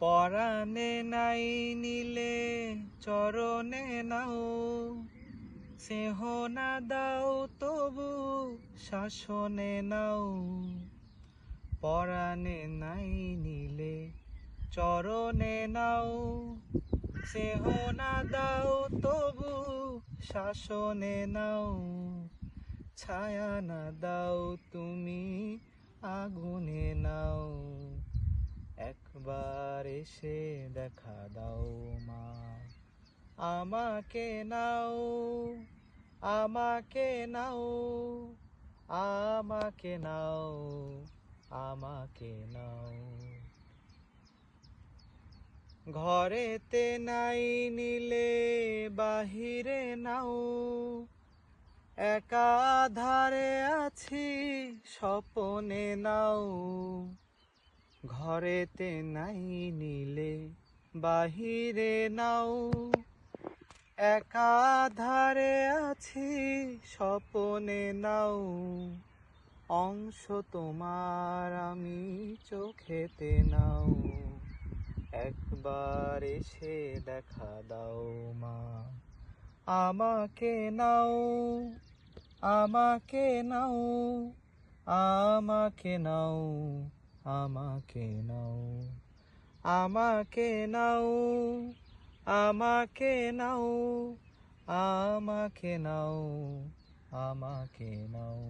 পরাণে নাই নিলে, চরণে নাও। স্নেহ না দাও, তবু শাসনে নাও। পরাণে নাই নিলে, চরণে নাও। স্নেহ না দাও, তবু শাসনে নাও। ছায়া না দাও, তুমি আগুনে নাও। এসে দেখা দাও মা। আমাকে নাও আমাকে নাও আমাকে নাও আমাকে নাও। ঘরেতে নাই নিলে বাহিরে নাও একা ধারে আছি স্বপনে নাও। ঘরেতে নাই নিলে, বাহিরে নাও। একা ধারে আছি, স্বপনে নাও। অংশ তোমার আমি চোখেতে নাও। একবার এসে দেখা দাও মা, আমাকে নাও আমাকে নাও আমাকে নাও। আমাকে নাও আমাকে নাও আমাকে নাও আমাকে নাও আমাকে নাও।